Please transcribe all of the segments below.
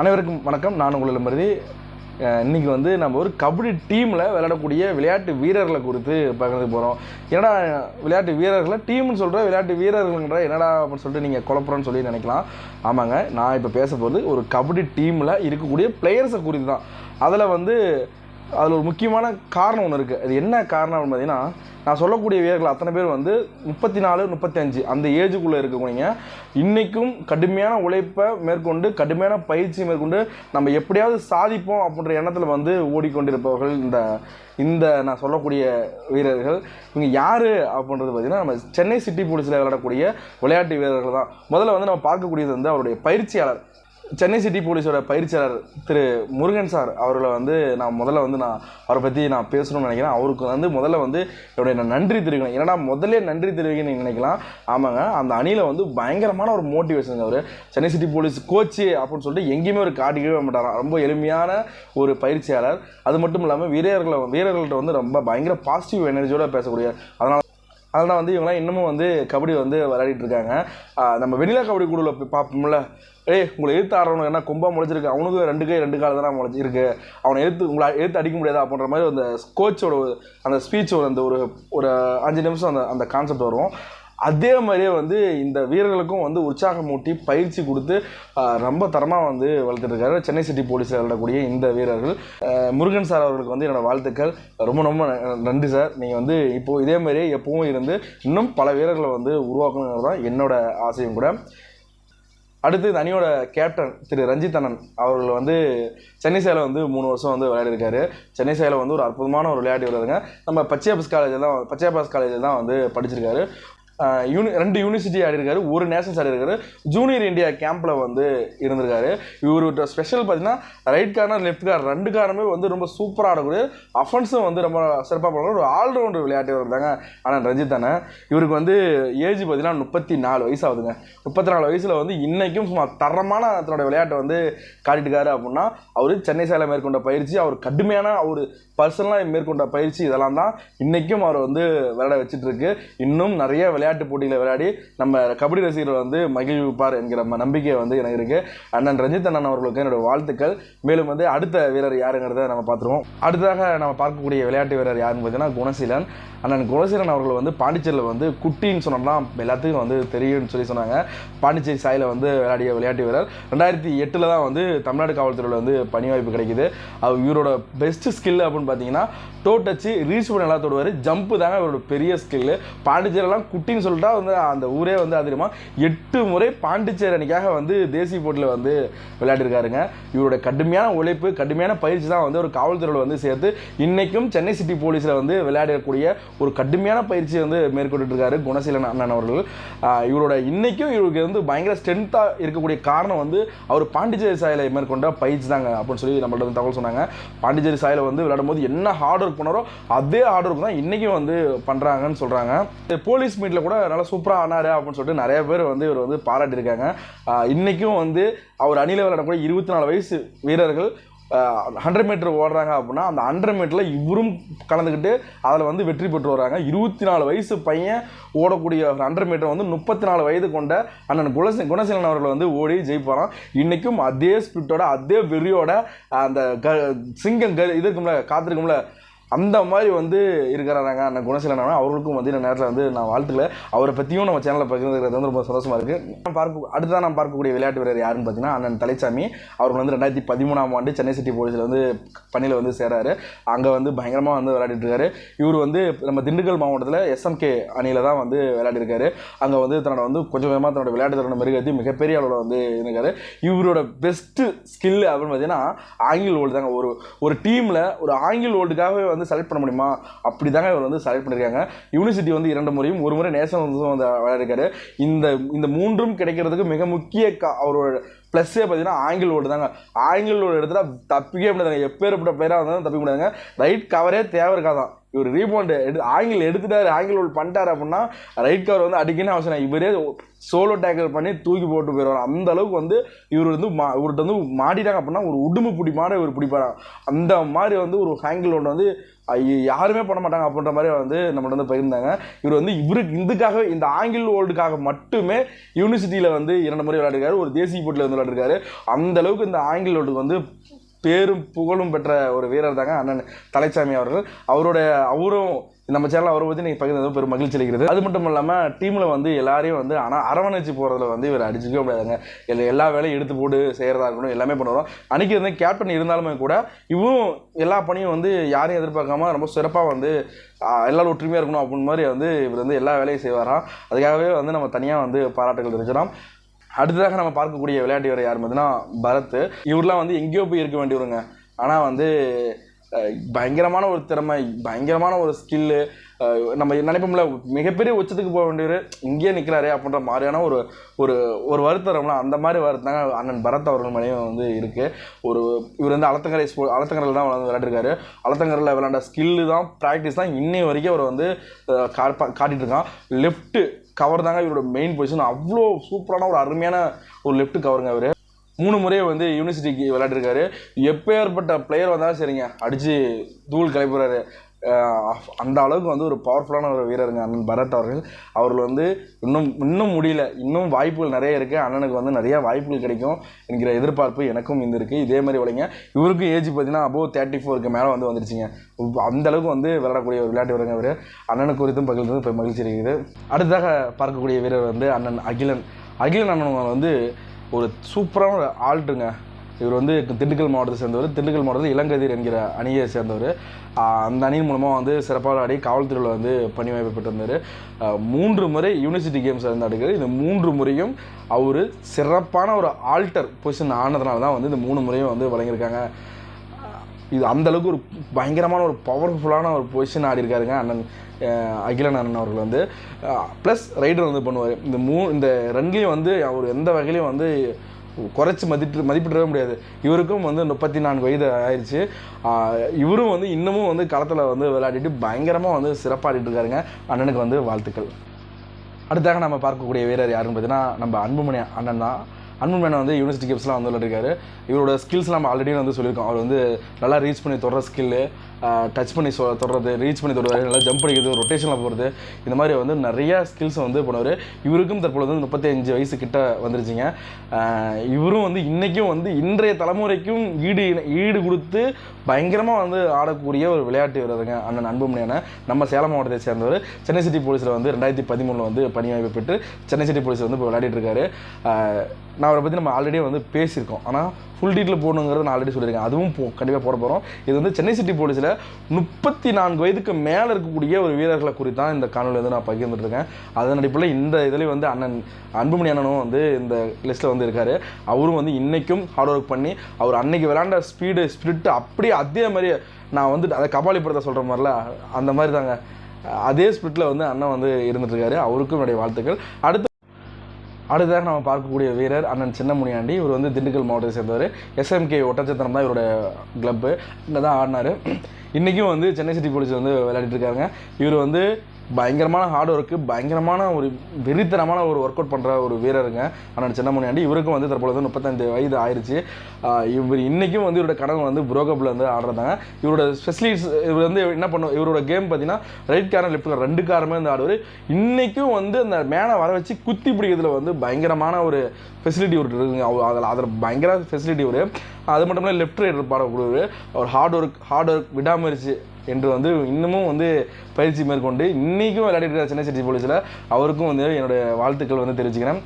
அனைவருக்கும் வணக்கம். நான் உங்களில் மருதி இன்றைக்கி இன்னைக்கு வந்து நம்ம ஒரு கபடி டீமில் விளையாடக்கூடிய விளையாட்டு வீரர்களை குறித்து பகிர்ந்து போகிறோம் என்னடா விளையாட்டு வீரர்களை? டீம்னு சொல்கிற விளையாட்டு வீரர்கள்ன்ற என்னடா அப்படின்னு சொல்லிட்டு நீங்கள் குழப்பறோன்னு சொல்லி நினைக்கலாம். ஆமாங்க நான் இப்போ பேச போகிறது ஒரு கபடி டீமில் இருக்கக்கூடிய பிளேயர்ஸை குறித்து தான் அதில் வந்து அதில் ஒரு முக்கியமான காரணம் ஒன்று இருக்குது அது என்ன காரணம் அப்படின்னு பார்த்தீங்கன்னா நான் சொல்லக்கூடிய வீரர்கள் அத்தனை பேர் வந்து முப்பத்தி நாலு முப்பத்தஞ்சு அந்த ஏஜுக்குள்ளே இருக்கக்கூடியங்க இன்றைக்கும் கடுமையான உழைப்பை மேற்கொண்டு கடுமையான பயிற்சி மேற்கொண்டு நம்ம எப்படியாவது சாதிப்போம் அப்படின்ற எண்ணத்தில் வந்து ஓடிக்கொண்டிருப்பவர்கள் இந்த இந்த நான் சொல்லக்கூடிய வீரர்கள். இவங்க யார் அப்படின்றது பார்த்திங்கன்னா நம்ம சென்னை சிட்டி போலீஸில் விளையாடக்கூடிய விளையாட்டு வீரர்கள் தான். முதல்ல வந்து நம்ம பார்க்கக்கூடியது வந்து அவருடைய பயிற்சியாளர். சென்னை சிட்டி போலீஸோட பயிற்சியாளர் திரு முருகன் சார் அவர்களை வந்து நான் முதல்ல வந்து நான் அவரை பற்றி நான் பேசணும்னு நினைக்கிறேன். அவருக்கு வந்து முதல்ல வந்து என்னுடைய நான் நன்றி தெரிவிக்கணும். ஏன்னா முதல்ல நன்றி தெரிவிக்க நீங்கள் நினைக்கலாம். ஆமாங்க. அந்த அணியில் வந்து பயங்கரமான ஒரு மோட்டிவேஷன் அவர். சென்னை சிட்டி போலீஸ் கோச்சு அப்படின்னு சொல்லிட்டு எங்கேயுமே ஒரு காட்டிக்கவே மாட்டாராம் ரொம்ப எளிமையான ஒரு பயிற்சியாளர். அது மட்டும் இல்லாமல் வீரர்களை வீரர்கள்ட்ட வந்து ரொம்ப பயங்கர பாசிட்டிவ் எனர்ஜியோட பேசக்கூடிய அதனால் அதனால் வந்து இவங்களாம் இன்னமும் வந்து கபடி வந்து விளையாடிட்டு இருக்காங்க. நம்ம வெண்ணிலா கபடி குழுவில் பார்ப்போம்ல. ஏய் உங்களை எழுத்து ஆடுறவனுக்கு என்ன கொம்பா முளைச்சிருக்கு? அவனுக்கு ரெண்டு கை ரெண்டு கால் தானே முளைச்சிருக்கு. அவனை எழுத்து உங்களை எழுத்து அடிக்க முடியாது அப்படின்ற மாதிரி அந்த கோச்சோட அந்த ஸ்பீச்சோட அந்த ஒரு ஒரு அஞ்சு நிமிஷம் அந்த அந்த கான்செப்ட் வரும். அதே மாதிரியே வந்து இந்த வீரர்களுக்கும் வந்து உற்சாகம் ஊட்டி பயிற்சி கொடுத்து ரொம்ப தரமாக வந்து வளர்த்துட்ருக்காரு சென்னை சிட்டி போலீஸில் விளையாடக்கூடிய இந்த வீரர்கள். முருகன் சார் அவர்களுக்கு வந்து என்னோடய வாழ்த்துக்கள். ரொம்ப ரொம்ப ந- நன்றி சார். நீங்கள் வந்து இப்போது இதே மாதிரியே எப்பவும் இருந்து இன்னும் பல வீரர்களை வந்து உருவாக்கணுங்கிறது தான் என்னோடய ஆசையும் கூட. அடுத்து அணியோட கேப்டன் திரு ரஞ்சித் அண்ணன். அவர்கள் வந்து சென்னை சேலை வந்து மூணு வருஷம் வந்து விளையாடிருக்காரு. சென்னை சேலை வந்து ஒரு அற்புதமான ஒரு விளையாட்டு வருதுங்க நம்ம பச்சையாபஸ் காலேஜில் தான் பச்சையாபாஸ் காலேஜில் தான் வந்து படிச்சிருக்காரு. யூனி ரெண்டு யூனிவர்சிட்டி ஆடி இருக்காரு ஒரு நேஷனல்ஸ் ஆடி இருக்காரு ஜூனியர் இந்தியா கேம்பில் வந்து இருந்திருக்காரு. இவரோட ஸ்பெஷல் பார்த்தீங்கன்னா ரைட் கார்னர் லெஃப்ட் கார்னர் ரெண்டு காரமே வந்து ரொம்ப சூப்பராக ஆடக்கூடிய அஃபென்ஸும் வந்து ரொம்ப சிறப்பாக பண்ணுற ஒரு ஆல்ரவுண்டர் விளையாட்டு இருந்தாங்க ஆனால் ரஞ்சித் தானே. இவருக்கு வந்து ஏஜ் பார்த்தீங்கன்னா முப்பத்தி நாலு வயசாகுதுங்க. முப்பத்தி நாலு வயசில் வந்து இன்றைக்கும் சும்மா தரமான தன்னோட விளையாட்டை வந்து காட்டிட்டுக்காரு அப்படின்னா அவர் சென்னை சேலம் மேற்கொண்ட பயிற்சி அவர் கடுமையான அவர் பர்சனலாக மேற்கொண்ட பயிற்சி இதெல்லாம் தான் இன்றைக்கும் அவர் வந்து விளையாட வச்சுட்டு இருக்கு. இன்னும் நிறைய விளையாட்டு விளையாட்டு போட்டிகளை விளையாடி நம்ம கபடி ரசிகர்கள் வந்து மகிழ்விப்பார் என்கிற நம்ம நம்பிக்கை வந்து எனக்கு இருக்கு. அண்ணன் ரஞ்சித் அண்ணன் அவர்களுக்கு என்னுடைய வாழ்த்துக்கள். மேலும் வந்து அடுத்த வீரர் யாருங்கிறத நம்ம பார்த்துருவோம். அடுத்ததாக நம்ம பார்க்கக்கூடிய விளையாட்டு வீரர் யாருன்னு பார்த்தீங்கன்னா குணசீலன். அண்ணன் குணசேரன் அவர்கள் வந்து பாண்டிச்சேரியில் வந்து குட்டின்னு சொன்னோம்னா எல்லாத்துக்கும் வந்து தெரியும்னு சொல்லி சொன்னாங்க. பாண்டிச்சேரி சாயில் வந்து விளையாடிய விளையாட்டு வீரர். ரெண்டாயிரத்தி எட்டில் தான் வந்து தமிழ்நாடு காவல்துறையில் வந்து பணி வாய்ப்பு கிடைக்குது. அவர் இவரோட பெஸ்ட் ஸ்கில் அப்படின்னு பார்த்தீங்கன்னா டோ டச்சு ரீச் பண்ண நல்லா தொடுவார். ஜம்ப்பு தாங்க இவரோட பெரிய ஸ்கில்லு பாண்டிச்சேரிலாம் குட்டின்னு சொல்லிட்டா வந்து அந்த ஊரே வந்து அதிகமாக எட்டு முறை பாண்டிச்சேரி அணிக்காக வந்து தேசிய போட்டியில் வந்து விளையாடிருக்காருங்க. இவரோட கடுமையான உழைப்பு கடுமையான பயிற்சி தான் வந்து ஒரு காவல்துறையில் வந்து சேர்த்து இன்றைக்கும் சென்னை சிட்டி போலீஸில் வந்து விளையாடக்கூடிய ஒரு கடுமையான பயிற்சி வந்து மேற்கொண்டுட்டுருக்காரு குணசீலன் அண்ணன் அவர்கள். இவரோட இன்றைக்கும் இவருக்கு வந்து பயங்கர ஸ்ட்ரென்த்தாக இருக்கக்கூடிய காரணம் வந்து அவர் பாண்டிச்சேரி சாயலை மேற்கொண்ட பயிற்சி தாங்க அப்படின்னு சொல்லி நம்மள்ட்ட வந்து தகவல் சொன்னாங்க. பாண்டிச்சேரி சாயில் வந்து விளையாடும் போது என்ன ஹார்ட் ஒர்க் பண்ணாரோ அதே ஹார்ட் ஒர்க் தான் இன்றைக்கும் வந்து பண்ணுறாங்கன்னு சொல்கிறாங்க போலீஸ் மீட்டில் கூட நல்லா சூப்பராக ஆனார் அப்படின்னு சொல்லிட்டு நிறைய பேர் வந்து இவர் வந்து பாராட்டியிருக்காங்க. இன்றைக்கும் வந்து அவர் அணியில் விளையாடக்கூடிய இருபத்தி நாலு வயசு வீரர்கள் ஹண்ட்ரட் மீட்டர் ஓடுறாங்க அப்படின்னா அந்த ஹண்ட்ரட் மீட்டரில் இவரும் கலந்துக்கிட்டு அதில் வந்து வெற்றி பெற்று வராங்க இருபத்தி நாலு வயசு பையன் ஓடக்கூடிய ஹண்ட்ரட் மீட்டர் வந்து முப்பத்தி நாலு வயது கொண்ட அண்ணன் குணசீ குணசீலன் அவர்கள் வந்து ஓடி ஜெயிப்பாராம். இன்றைக்கும் அதே ஸ்பிரிட்டோட அதே வெறியோட அந்த க சிங்கம் க இது இருக்கும்ல காத்திருக்கும்ல அந்த மாதிரி வந்து இருக்கிறாங்க. அண்ணன் குணசீலன் அவர்களுக்கும் வந்து இந்த நேரத்தில் வந்து நான் வாழ்த்துக்களை அவரை பற்றியும் நம்ம சேனலில் பகிர்ந்துக்கிறது வந்து ரொம்ப சந்தோஷமாக இருக்குது நான் பார்க்க அடுத்ததான் நான் பார்க்கக்கூடிய விளையாட்டு வீரர் யாருன்னு பார்த்தீங்கன்னா அண்ணன் தலைச்சாமி. அவர் வந்து ரெண்டாயிரத்தி பதிமூணாம் ஆண்டு சென்னை சிட்டி போலீஸில் வந்து பணியில் வந்து சேராரு அங்கே வந்து பயங்கரமாக வந்து விளையாடிட்டு இருக்காரு. இவர் வந்து நம்ம திண்டுக்கல் மாவட்டத்தில் எஸ்எம்கே அணியில் தான் வந்து விளையாடிருக்காரு அங்கே வந்து தன்னோட வந்து கொஞ்சம் கொஞ்சமாக தன்னோட விளையாட்டு திறனை மெருகேற்றி மிகப்பெரிய அளவில் வந்து இருக்காரு இவரோட பெஸ்ட்டு ஸ்கில் அப்படின்னு பார்த்தீங்கன்னா ஆங்கில் ஓல்டு தாங்க. ஒரு ஒரு டீமில் ஒரு ஆங்கில் ஓல்டுக்காகவே வந்து செலக்ட் பண்ண முடியுமா? அப்படி தாங்க இவர் வந்து செலக்ட் பண்ணியிருக்காங்க யூனிவர்சிட்டி வந்து இரண்டு முறையும் ஒரு முறை நேஷனல் வந்து வந்து விளையாடிருக்காரு. இந்த இந்த மூன்றும் கிடைக்கிறதுக்கு மிக முக்கிய கா அவரோட ப்ளஸ்ஸே பார்த்தீங்கன்னா ஆங்கிள் ஓடு தாங்க. ஆங்கிள் ஓடு எடுத்துகிட்டா தப்பிக்கவே முடியாதுங்க. எப்பேற்பட்ட பிளேயராக இருந்தாலும் தப்பிக்க முடியாதுங்க. ரைட் கவரே தேவை இருக்காதான் இவர் ரீபவுண்ட் எடு ஆங்கிள் எடுத்துட்டாரு ஆங்கிள் ஹோல்ட் பண்ணிட்டாரு அப்படின்னா ரைட் கவர் வந்து அடிக்கணும் அவசியம் இவரே சோலோ டேக்கிள் பண்ணி தூக்கி போட்டு போயிடுவார். அந்த அளவுக்கு வந்து இவர் வந்து மா இவர்கிட்ட வந்து மாட்டிட்டாங்க அப்படின்னா ஒரு உடும்பு பிடி மாட இவர் பிடிப்பாராம் அந்த மாதிரி வந்து ஒரு ஹேங்கிள் ஒன்று வந்து யாருமே பண்ண மாட்டாங்க அப்படின்ற மாதிரி வந்து நம்மகிட்ட வந்து பகிர்ந்தாங்க. இவர் வந்து இவருக்கு இதுக்காக இந்த ஆங்கிள் வேர்ல்டுக்காக மட்டுமே யூனிவர்சிட்டியில் வந்து இரண்டு முறை விளையாடிருக்காரு. ஒரு தேசிய போட்டியில் வந்து விளையாடிருக்காரு. அந்த அளவுக்கு இந்த ஆங்கிள் வேர்ல்டுக்கு வந்து பேரும் புகழும் பெற்ற ஒரு வீரர் தாங்க அண்ணன் தலைச்சாமி அவர்கள். அவரோட அவரும் நம்ம சேனல் அவரை பற்றி நீங்கள் பகிர்ந்தது பெரும் மகிழ்ச்சி அளிக்கிறது. அது மட்டும் இல்லாமல் டீமில் வந்து எல்லாரையும் வந்து ஆனால் அரவணைச்சு போகிறதுல வந்து இவர் அடிச்சுக்கவே முடியாதுங்க. எல்லா எல்லா வேலையும் எடுத்து போட்டு செய்கிறதா இருக்கணும் எல்லாமே பண்ணுவோம் அன்றைக்கி வந்து கேப்டன் இருந்தாலுமே கூட இவரும் எல்லா பணியும் வந்து யாரையும் எதிர்பார்க்காம ரொம்ப சிறப்பாக வந்து எல்லாரும் ஒற்றுமையாக இருக்கணும் அப்படின்னு மாதிரி வந்து இவர் வந்து எல்லா வேலையும் செய்வாராம் அதுக்காகவே வந்து நம்ம தனியாக வந்து பாராட்டுகள் தெரிவிச்சிடலாம் அடுத்ததாக நம்ம பார்க்கக்கூடிய விளையாட்டு வீரர் யார் பார்த்தீங்கன்னா பரத். இவர்லாம் வந்து எங்கேயோ போய் இருக்க வேண்டியவருங்க. ஆனால் வந்து பயங்கரமான ஒரு திறமை பயங்கரமான ஒரு ஸ்கில்லு நம்ம நினைப்போம்ல மிகப்பெரிய உச்சத்துக்கு போக வேண்டியவர் இங்கேயே நிற்கிறாரு அப்படின்ற மாதிரியான ஒரு ஒரு ஒரு வருத்தரம்ல அந்த மாதிரி வருத்தங்க அண்ணன் பரத் அவர்கள் மேலேயும் வந்து இருக்குது ஒரு இவர் வந்து அலத்தங்கரை ஸ்போ அலத்தங்கரையில் தான் வந்து விளையாடிருக்காரு. அலத்தங்கரையில் விளையாண்ட ஸ்கில்லு தான் ப்ராக்டிஸ் தான் இன்னை வரைக்கும் அவர் வந்து காட்டிகிட்டு காட்டிட்டு இருக்கான். லெஃப்ட்டு கவர் தாங்க இவரோட மெயின் பொசிஷன் அவ்வளோ சூப்பரான ஒரு அருமையான ஒரு லெஃப்ட் கவருங்க அவர் மூணு முறையை வந்து யூனிவர்சிட்டிக்கு விளையாடிருக்காரு. எப்பேற்பட்ட பிளேயர் வந்தாலும் சரிங்க. அடித்து தூள் கிளப்புறாரு அந்த அளவுக்கு வந்து ஒரு பவர்ஃபுல்லான ஒரு வீரருங்க அண்ணன் பரத் அவர்கள். அவர்கள் வந்து இன்னும் இன்னும் முடியல. இன்னும் வாய்ப்புகள் நிறைய இருக்குது அண்ணனுக்கு வந்து நிறைய வாய்ப்புகள் கிடைக்கும் என்கிற எதிர்பார்ப்பு எனக்கும் இந்த இருக்குது இதே மாதிரி விளைங்க இவருக்கும் ஏஜ் பார்த்தீங்கன்னா அபோவ் தேர்ட்டி ஃபோருக்கு மேலே வந்து வந்துருச்சுங்க. அந்தளவுக்கு வந்து விளையாடக்கூடிய ஒரு விளையாட்டு வீரங்க அவர் அண்ணனுக்கு குறித்தும் பகிர்ந்து இப்போ மகிழ்ச்சி இருக்குது அடுத்ததாக பார்க்கக்கூடிய வீரர் வந்து அண்ணன் அகிலன். அகிலன் அண்ணன் வந்து ஒரு சூப்பரான ஒரு ஆள்ட்டுங்க இவர் வந்து திண்டுக்கல் மாவட்டத்தை சேர்ந்தவர். திண்டுக்கல் மாவட்டத்தில் இளங்கதிர் என்கிற அணியை சேர்ந்தவர். அந்த அணியின் மூலமாக வந்து சிறப்பாக ஆடி காவல்துறையில் வந்து பணி வாய்ப்பு பெற்றிருந்தார். மூன்று முறை யூனிவர்சிட்டி கேம்ஸ் இருந்தாடுகிறார் இந்த மூன்று முறையும் அவர் சிறப்பான ஒரு ஆல்டர் பொசிஷன் ஆனதுனால தான் வந்து இந்த மூணு முறையும் வந்து வழங்கியிருக்காங்க. இது அந்த அளவுக்கு ஒரு பயங்கரமான ஒரு பவர்ஃபுல்லான ஒரு பொசிஷன் ஆடி இருக்காருங்க அண்ணன் அகிலன் அண்ணன் அவர்கள் வந்து. ப்ளஸ் ரைடர் வந்து பண்ணுவார். இந்த மூ இந்த ரெண்டுலேயும் வந்து அவர் எந்த வகையிலையும் வந்து குறைச்சி மதிப்பிட்டு மதிப்பிடவே முடியாது. இவருக்கும் வந்து முப்பத்தி நான்கு வயது ஆயிடுச்சு இவரும் வந்து இன்னமும் வந்து களத்தில் வந்து விளையாடிட்டு பயங்கரமாக வந்து சிறப்பாடிட்டு இருக்காருங்க. அண்ணனுக்கு வந்து வாழ்த்துக்கள். அடுத்தாக நம்ம பார்க்கக்கூடிய வீரர் யாருன்னு பார்த்தீங்கன்னா நம்ம அன்புமணி அண்ணன் தான். அன்புமணி வந்து யூனிவர்சிட்டி கேம்ஸ்லாம் வந்து விளையாடிருக்காரு. இவரோட ஸ்கில்ஸ் நம்ம ஆல்ரெடி வந்து சொல்லியிருக்கோம். அவர் வந்து நல்லா ரீச் பண்ணி தொடுற ஸ்கில்லு டச் பண்ணி சொ தொடுறது ரீச் பண்ணி தொடுவார் நல்லா ஜம்ப் அடிக்கிறது ரொட்டேஷனில் போகிறது இந்த மாதிரி வந்து நிறையா ஸ்கில்ஸ் வந்து பண்ணுவார். இவருக்கும் தற்பொழுது வந்து முப்பத்தஞ்சு வயசு கிட்ட வந்துருச்சுங்க. இவரும் வந்து இன்றைக்கும் வந்து இன்றைய தலைமுறைக்கும் ஈடு ஈடு கொடுத்து பயங்கரமாக வந்து ஆடக்கூடிய ஒரு விளையாட்டு வீரருங்க அண்ணன் அன்புமணியான. நம்ம சேலம் மாவட்டத்தை சேர்ந்தவர். சென்னை சிட்டி போலீஸில் வந்து ரெண்டாயிரத்தி பதிமூணில் வந்து பணி வாய்ப்பு பெற்று சென்னை சிட்டி போலீஸில் வந்து இப்போ விளையாடிட்டு இருக்காரு. நான் அவரை பற்றி நம்ம ஆல்ரெடி வந்து பேசியிருக்கோம். ஆனால் ஃபுல் டீட்டில் போகணுங்கிறத நான் ஆல்ரெடி சொல்லியிருக்கேன். அதுவும் போ கண்டிப்பாக போட போகிறோம் இது வந்து சென்னை சிட்டி போலீஸில் முப்பத்தி நான்கு வயதுக்கு மேலே இருக்கக்கூடிய ஒரு வீரர்களை குறித்தான் இந்த காணொலி வந்து நான் பகிர்ந்துருக்கேன் அதன் அடிப்படையில் இந்த இதுலேயும் வந்து அண்ணன் அன்புமணி அண்ணனும் வந்து இந்த லிஸ்ட்டில் வந்து இருக்கார் அவரும் வந்து இன்றைக்கும் ஹார்ட் ஒர்க் பண்ணி அவர் அன்னைக்கு விளாண்ட ஸ்பீடு ஸ்பிரிட்டு அப்படியே அதே மாதிரி நான் வந்து அதை கபாலி படத்தை சொல்கிற மாதிரில அந்த மாதிரி தாங்க. அதே ஸ்பிரிட்டில் வந்து அண்ணன் வந்து இருந்துட்டுருக்காரு. அவருக்கும் என்னுடைய வாழ்த்துக்கள். அடுத்து அடுத்ததாக நம்ம பார்க்கக்கூடிய வீரர் அண்ணன் சின்ன முனியாண்டி இவர் வந்து திண்டுக்கல் மாவட்டத்தை சேர்ந்தவர். எஸ்எம்கே ஒட்டச்சத்திரம் தான் இவரோட கிளப்பு இங்கே தான் ஆடினார். இன்றைக்கும் வந்து சென்னை சிட்டி போலீஸ் வந்து விளையாடிட்டு இருக்காங்க. இவர் வந்து பயங்கரமான ஹார்ட் ஒர்க்கு பயங்கரமான ஒரு வெறித்தனமான ஒரு ஒர்க் அவுட் பண்ணுற ஒரு வீரருங்க. ஆனால் சின்ன முனியாண்டி இவருக்கும் வந்து தற்பொழுது முப்பத்தஞ்சு வயது ஆயிடுச்சு இவர் இன்றைக்கும் வந்து இவரோட கடன் வந்து புரோக்கப்பில் வந்து ஆடுறதாங்க. இவரோட ஸ்பெஷலிஸ்ட் இவர் வந்து என்ன பண்ணும் இவரோட கேம் பார்த்தீங்கன்னா ரைட் காரம் லெஃப்ட் காரம் ரெண்டு காரமே வந்து ஆடுவார். இன்றைக்கும் வந்து அந்த மேனை வர வச்சு குத்தி பிடிக்கிறதுல வந்து பயங்கரமான ஒரு ஃபெசிலிட்டி ஒரு இருக்குங்க. அவர் அதில் அதில் பயங்கர ஃபெசிலிட்டி ஒரு அது மட்டும் இல்லை லெஃப்ட் ரைட் பாடக்கூடியவர் அவர் ஹார்ட் ஒர்க் ஹார்ட் ஒர்க் விடாமுயற்சி என்று வந்து இன்னமும் வந்து பயிற்சி மேற்கொண்டு இன்றைக்கும் விளையாடிட்டு இருக்கிற சென்னை சிட்டி போலீஸில். அவருக்கும் வந்து என்னுடைய வாழ்த்துக்கள் வந்து தெரிவிச்சுக்கிறேன்.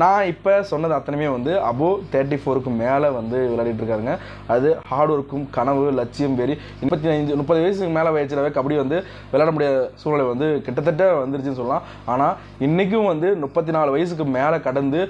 நான் இப்போ சொன்னது அத்தனையுமே வந்து அபோவ் தேர்ட்டி ஃபோருக்கு மேலே வந்து விளையாடிட்டு இருக்காருங்க அது ஹார்ட் ஒர்க்கும் கனவு லட்சியம் வெறி. முப்பத்தி அஞ்சு முப்பது வயசுக்கு மேலே வயசுலவே கபடி வந்து விளையாட முடியாத சூழ்நிலை வந்து கிட்டத்தட்ட வந்துருச்சுன்னு சொல்லலாம். ஆனால் இன்றைக்கும் வந்து முப்பத்தி நாலு வயசுக்கு மேலே கடந்து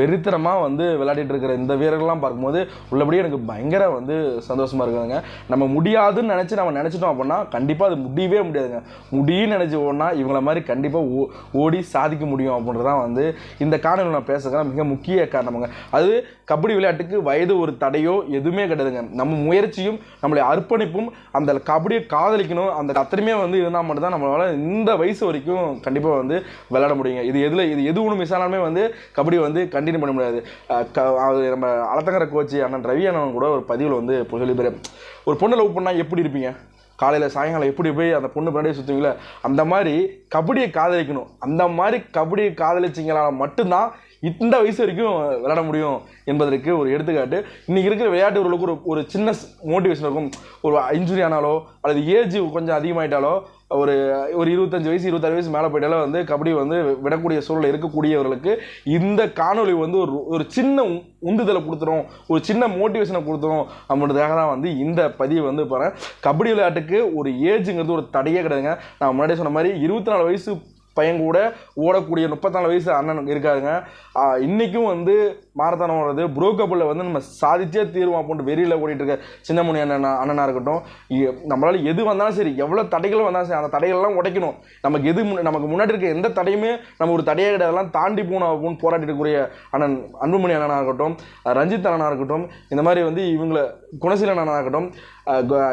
வெறித்தனமாக வந்து விளையாடிட்டு இருக்கிற இந்த வீரர்கள்லாம் பார்க்கும்போது உள்ளபடியே எனக்கு பயங்கர வந்து சந்தோஷமாக இருக்குதுங்க. நம்ம முடியாதுன்னு நினச்சி நம்ம நினச்சிட்டோம் அப்படின்னா கண்டிப்பாக அது முடியவே முடியாதுங்க. முடியும்னு நினச்சி ஓடனா இவங்கள மாதிரி கண்டிப்பாக ஓ ஓடி சாதிக்க முடியும் அப்படின்றதான் வந்து இந்த காணொலி பேசுகிறேன் மிக முக்கிய காரணமுங்க. அது கபடி விளையாட்டுக்கு வயது ஒரு தடையோ எதுவுமே கிடையாதுங்க. நம்ம முயற்சியும் நம்மளுடைய அர்ப்பணிப்பும் அந்த கபடியை காதலிக்கணும் அந்த அத்தனையுமே வந்து இருந்தால் மட்டும்தான் நம்மளால இந்த வயசு வரைக்கும் கண்டிப்பாக வந்து விளையாட முடியுங்க. இது எதில் இது எது ஒன்று மிஸ் ஆனாலுமே வந்து கபடி வந்து கண்டினியூ பண்ண முடியாது. க- நம்ம அலத்தங்கர கோச்சு அண்ணன் ரவி அண்ணன் கூட ஒரு பதிவில் வந்து இப்போ ஒரு பொண்ணை லவ் பண்ணால் எப்படி இருப்பீங்க? காலையில் சாயங்காலம் எப்படி போய் அந்த பொண்ணு பின்னாடியே சுற்றுவீங்களே அந்த மாதிரி கபடியை காதலிக்கணும். அந்த மாதிரி கபடியை காதலிச்சிங்களால மட்டும்தான் இந்த வயசு வரைக்கும் விளையாட முடியும் என்பதற்கு ஒரு எடுத்துக்காட்டு. இன்னைக்கு இருக்கிற விளையாட்டு ஒரு ஒரு சின்ன மோட்டிவேஷன் இருக்கும். ஒரு இன்ஜுரி ஆனாலோ அல்லது ஏஜ் கொஞ்சம் அதிகமாயிட்டாலோ ஒரு ஒரு இருபத்தஞ்சு வயசு இருபத்தாறு வயசு மேலே போயிட்டாலும் வந்து கபடி வந்து விடக்கூடிய சூழல் இருக்கக்கூடியவர்களுக்கு இந்த காணொளி வந்து ஒரு ஒரு சின்ன உ- உந்துதலை கொடுத்துரும். ஒரு சின்ன மோட்டிவேஷனை கொடுத்துரும் அப்படின்றதுக்காக தான் வந்து இந்த பதிவு வந்து பாருங்க கபடி விளையாட்டுக்கு ஒரு ஏஜுங்கிறது ஒரு தடையே கிடையாதுங்க. நான் முன்னாடியே சொன்ன மாதிரி இருபத்தி நாலு வயசு பையன் கூட ஓடக்கூடிய முப்பத்தாலு வயசு அண்ணன் இருக்காருங்க. இன்றைக்கும் வந்து மாரத்தானம் ஓடுறது ப்ரோ வந்து நம்ம சாதிச்சே தீர்வோம் அப்படின்ட்டு வெறியில் ஓடிட்டு இருக்க சின்னமணி அண்ணனா அண்ணனாக இருக்கட்டும். நம்மளால் எது வந்தாலும் சரி எவ்வளோ தடைகள் வந்தாலும் சரி அந்த தடைகள்லாம் உடைக்கணும். நமக்கு எது நமக்கு முன்னாடி இருக்க எந்த தடையுமே நம்ம ஒரு தடையே கிடையாதெல்லாம் தாண்டி போகணும் அப்படின்னு போராட்டிட்டு அண்ணன் அன்புமணி அண்ணனாக இருக்கட்டும் ரஞ்சித் அண்ணனாக இருக்கட்டும் இந்த மாதிரி வந்து இவங்களை குணசீலனாகட்டும்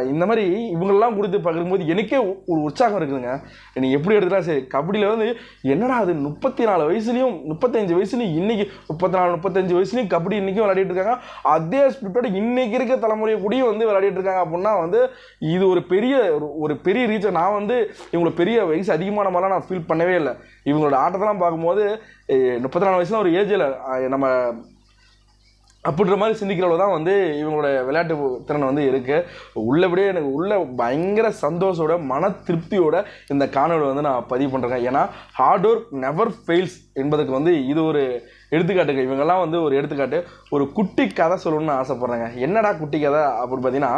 இந்த மாதிரி இவங்களெல்லாம் கொடுத்து பார்க்கும்போது எனக்கே ஒரு உற்சாகம் இருக்குதுங்க. நீங்கள் எப்படி எடுத்துக்கலாம் சரி கபடியில் வந்து என்னடா அது முப்பத்தி நாலு வயசுலையும் முப்பத்தஞ்சு வயசுலையும் இன்றைக்கி முப்பத்தி நாலு முப்பத்தஞ்சு வயசுலையும் கபடி இன்றைக்கும் விளையாடிட்டு இருக்காங்க. அதே ஸ்பிரிட்டோட இன்றைக்கி இருக்க தலைமுறை கூடயும் வந்து விளையாடிட்டு இருக்காங்க அப்படின்னா வந்து இது ஒரு பெரிய ஒரு- ஒரு பெரிய ரீச்சை நான் வந்து இவங்களை பெரிய வயசு அதிகமான மாதிரிலாம் நான் ஃபீல் பண்ணவே இல்லை. இவங்களோட ஆட்டத்தெல்லாம் பார்க்கும்போது முப்பத்தி நாலு வயசுலாம் ஒரு ஏஜில் நம்ம அப்படின்ற மாதிரி சிந்திக்கிறவள தான் வந்து இவங்களோட விளையாட்டு திறன் வந்து இருக்குது உள்ளபடியே எனக்கு உள்ள பயங்கர சந்தோஷத்தோட மன திருப்தியோட இந்த காணொலி வந்து நான் பதிவு பண்ணுறேன் ஏன்னா ஹார்ட் ஒர்க் நெவர் ஃபெயில்ஸ் என்பதுக்கு வந்து இது ஒரு எடுத்துக்காட்டுங்க இவங்கெல்லாம் வந்து ஒரு எடுத்துக்காட்டு ஒரு குட்டி கதை சொல்லணும்னு ஆசைப்பட்றேங்க. என்னடா குட்டி கதை அப்படின்னு பார்த்தீங்கன்னா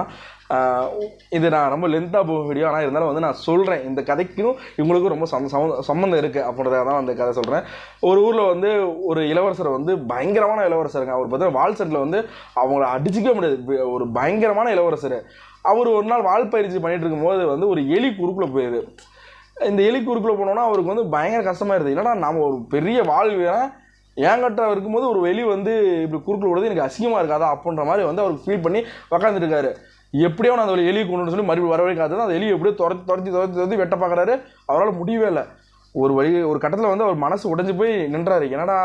இது நான் ரொம்ப லென்த்தாக போக வீடியோ ஆனால் இருந்தாலும் வந்து நான் சொல்கிறேன் இந்த கதைக்கும் இவங்களுக்கும் ரொம்ப சம் சம்மந்தம் இருக்குது அப்படின்றத தான் அந்த கதை சொல்கிறேன் ஒரு ஊரில் வந்து ஒரு இளவரசர் வந்து பயங்கரமான இளவரசருங்க. அவர் பார்த்தீங்கன்னா வால் செட்டில் வந்து அவங்கள அடிச்சிக்க முடியாது. ஒரு பயங்கரமான இளவரசர். அவர் ஒரு நாள் வால் பயிற்சி பண்ணிகிட்டு இருக்கும்போது வந்து ஒரு எலி குறுக்கில் போயிடுது. இந்த எலி குறுக்கில் போனோன்னா அவருக்கு வந்து பயங்கர கஷ்டமாக இருந்தது. என்னடா நாம் ஒரு பெரிய வால் வீரன் ஏங்கட்டா இருக்கும்போது ஒரு வெளி வந்து இப்படி குறுக்குள்ள விடுறது எனக்கு அசிங்கமாக இருக்காதா அப்படின்ற மாதிரி வந்து அவருக்கு ஃபீல் பண்ணி உக்காந்துருக்காரு எப்படியோ நான் அந்த எலியை கொண்டு சொல்லி மறுபடியும் வர வரைக்கும் காத்து அந்த எலியை எப்படியோ துரத்தி துரத்தி துரத்தி துரத்தி வெட்ட பார்க்குறாரு அவரால் முடியவே இல்லை. ஒரு வழி ஒரு கட்டத்தில் வந்து அவர் மனசு உடைஞ்சு போய் நின்றாரு. என்னடா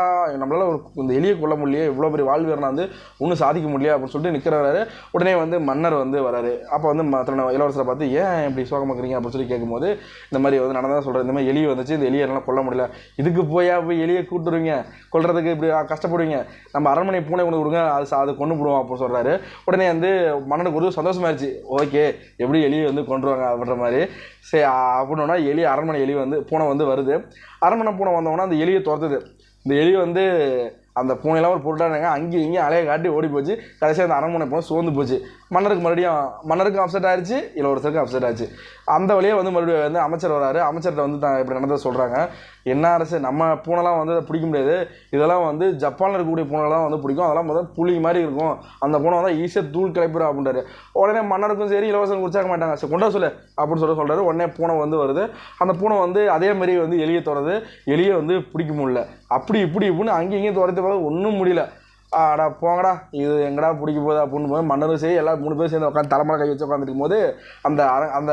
நம்மளால் ஒரு இந்த எளிய கொல்ல முடியல இவ்வளோ பெரிய வாழ்வீரனா வந்து ஒன்றும் சாதிக்க முடியல அப்படின்னு சொல்லிட்டு நிற்கிறாரு உடனே வந்து மன்னர் வந்து வராரு. அப்போ வந்து தன்னோட இளவரசரை பார்த்து ஏன் இப்படி சோகமாக்குறீங்க? அப்படின்னு சொல்லி கேட்கும்போது இந்த மாதிரி வந்து நடந்ததாக சொல்கிறேன் இந்த மாதிரி எலி வந்துச்சு இந்த எலியை எல்லாம் கொல்ல முடியல. இதுக்கு போயா போய் எலியை கூட்டுருவீங்க? கொல்றதுக்கு இப்படி கஷ்டப்படுவீங்க? நம்ம அரண்மனை பூனை கொண்டு கொடுங்க அது அதை அது கொண்டு போடுவோம் அப்படின்னு சொல்கிறாரு உடனே வந்து மன்னனுக்கு ஒரு சந்தோஷமாயிருச்சு. ஓகே எப்படி எலியை வந்து கொண்டுருவாங்க அப்படின்ற மாதிரி. சரி அப்படின்னா எலி அரண்மனை எலி வந்து பூனை வந்து வருது. அரண்மனை பூனை வந்தவொடனே அந்த எலியை துரத்துது. இந்த எலி வந்து அந்த பூனையெல்லாம் ஒரு பொருட்டாங்க அங்கேயும் இங்கேயும் அலைய காட்டி ஓடி போச்சு கடைசியாக அந்த அரண்மனை பூனை சோர்ந்து போச்சு. மன்னருக்கு மறுபடியும் மன்னருக்கும் அப்செட் ஆயிடுச்சு இளவரசருக்கும் அப்செட் ஆச்சு. அந்த வழியே வந்து மறுபடியும் வந்து அமைச்சர் வராரு. அமைச்சர்கிட்ட வந்து தான் இப்படி நடந்ததை சொல்கிறாங்க என்ன அரசு நம்ம பூனைலாம் வந்து அதை பிடிக்க முடியாது. இதெல்லாம் வந்து ஜப்பானில் இருக்கக்கூடிய பூனைலாம் வந்து பிடிக்கும். அதெல்லாம் முதல்ல புலி மாதிரி இருக்கும். அந்த பூனை வந்து ஈஸியாக தூள் கிளப்பிடும் அப்படின்றாரு. உடனே மன்னருக்கும் சரி இலவசம் குடிச்சாக்க மாட்டாங்க. சரி கொண்டா சொல்லு அப்படின்னு சொல்லி சொல்கிறாரு உடனே பூனை வந்து வருது. அந்த பூனை வந்து அதே மாதிரி வந்து எலியை தோறது எலியை வந்து பிடிக்க முடியல. அப்படி இப்படி இப்படின்னு அங்கேயும் இங்கேயும் துரத்தி பார்க்க ஒன்றும் முடியல. ஆடா போங்கடா. இது எங்கடா பிடிக்க போகுது அப்படின்னு போது மன்னரும் சரி எல்லாரும் மூணு பேரும் சேர்ந்து உட்காந்து தலைமலை கை வச்சு உட்காந்துருக்கும் போது அந்த அந்த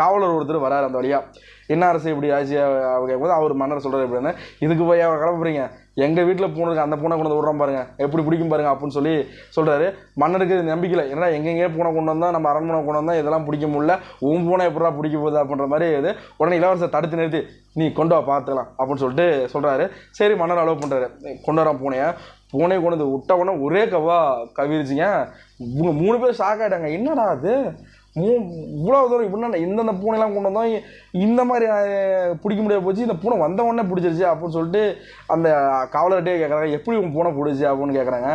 காவலர் ஒருத்தர் வராரு அந்த வழியாக என்ன அரசு இப்படி ஆச்சு? அவங்க கேட்கும்போது அவர் மன்னர் சொல்கிறார் எப்படின்னு இதுக்கு போய் அவன் கிளம்புறீங்க? எங்கள் வீட்டில் பூனை அந்த பூனை கொண்டு வந்து விட்றோம் பாருங்கள் எப்படி பிடிக்கும் பாருங்க அப்படின்னு சொல்லி சொல்கிறாரு மன்னருக்கு இது நம்பிக்கை இல்லை. ஏன்னா எங்கெங்கே பூனை கொண்டு வந்தால் நம்ம அரண்மனை கொண்டு வந்தால் இதெல்லாம் பிடிக்க முடியல. உன் பூனை எப்படா பிடிக்க போகுது அப்படின்ற மாதிரி இது உடனே இளவரசர் தடுத்து நிறுத்தி நீ கொண்டு வா பார்த்துக்கலாம் அப்படின்னு சொல்லிட்டு சொல்கிறாரு சரி மன்னர் அலோவ் பண்ணுறாரு கொண்டு வரான் பூனையை. பூனை கொண்டு வந்து விட்ட உடனே ஒரே கவா கவிருச்சிங்க. இவங்க மூணு பேர் ஷாக் ஆகிட்டாங்க என்னடா அது? மூ இவ்வளோ தூரம் இப்படின்னா இந்தந்த பூனைலாம் கொண்டு வந்தோம் இந்த மாதிரி பிடிக்க முடியாது போச்சு இந்த பூனை வந்த உடனே பிடிச்சிருச்சு அப்படின்னு சொல்லிட்டு அந்த காவலர்கிட்டே கேட்குறாங்க எப்படி உங்கள் பூனை பிடிச்சி அப்படின்னு கேட்குறாங்க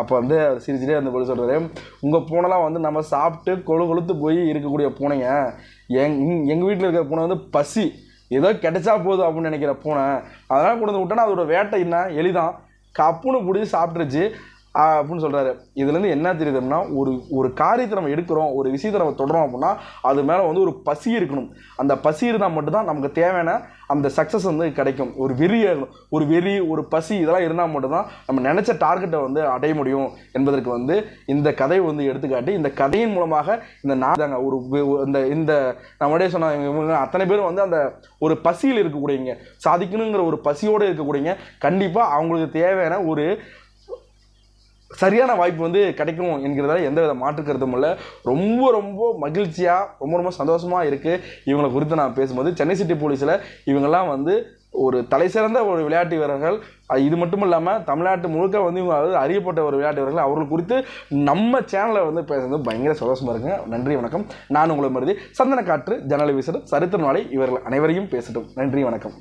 அப்போ வந்து அது சிரிச்சிட்டே அந்த பதில் சொல்கிறாரு உங்கள் பூனைலாம் வந்து நம்ம சாப்பிட்டு கொழு கொழுத்து போய் இருக்கக்கூடிய பூனைங்க. எங் எங்கள் வீட்டில் இருக்கிற பூனை வந்து பசி. ஏதோ கிடைச்சா போதும் அப்படின்னு நினைக்கிற பூனை. அதெல்லாம் கொண்டு வந்து விட்டோன்னா அதோட வேட்டை என்ன? எளிதான் கப்புன்னு பிடிச்சி சாப்பிட்ருச்சு அப்படின்னு சொல்கிறாரு இதுலேருந்து என்ன தெரியுதுன்னா ஒரு ஒரு காரியத்தை நம்ம எடுக்கிறோம் ஒரு விஷயத்தை நம்ம தொடரும் அப்படின்னா அது மேலே வந்து ஒரு பசி இருக்கணும். அந்த பசி இருந்தால் மட்டும்தான் நமக்கு தேவையான அந்த சக்ஸஸ் வந்து கிடைக்கும். ஒரு வெறி ஒரு வெறி ஒரு பசி இதெல்லாம் இருந்தால் மட்டும்தான் நம்ம நினச்ச டார்கெட்டை வந்து அடைய முடியும் என்பதற்கு வந்து இந்த கதை வந்து எடுத்துக்காட்டி இந்த கதையின் மூலமாக இந்த நாதாங்க ஒரு இந்த இந்த நான் முன்னாடியே சொன்ன இவங்க அத்தனை பேரும் வந்து அந்த ஒரு பசியில் இருக்கக்கூடியங்க சாதிக்கணுங்கிற ஒரு பசியோடு இருக்கக்கூடியங்க கண்டிப்பாக அவங்களுக்கு தேவையான ஒரு சரியான வாய்ப்பு வந்து கிடைக்கும் என்கிறதால எந்த வித மாற்று கருத்தும் இல்லை. ரொம்ப ரொம்ப மகிழ்ச்சியாக ரொம்ப ரொம்ப சந்தோஷமாக இருக்குது இவங்களை குறித்து நான் பேசும்போது. சென்னை சிட்டி போலீஸில் இவங்கெல்லாம் வந்து ஒரு தலை சிறந்த ஒரு விளையாட்டு வீரர்கள். இது மட்டும் இல்லாமல் தமிழ்நாட்டு முழுக்க வந்து இவங்க அதாவது அறியப்பட்ட ஒரு விளையாட்டு வீரர்கள். அவர்கள் குறித்து நம்ம சேனலில் வந்து பேசுறது பயங்கர சந்தோஷமாக இருக்குங்க. நன்றி வணக்கம். நான் உங்களை மருதி சந்தன காற்று ஜன்னலை வீசட்டும் சரித்திர நாளை இவர்கள் அனைவரையும் பேசட்டும். நன்றி வணக்கம்.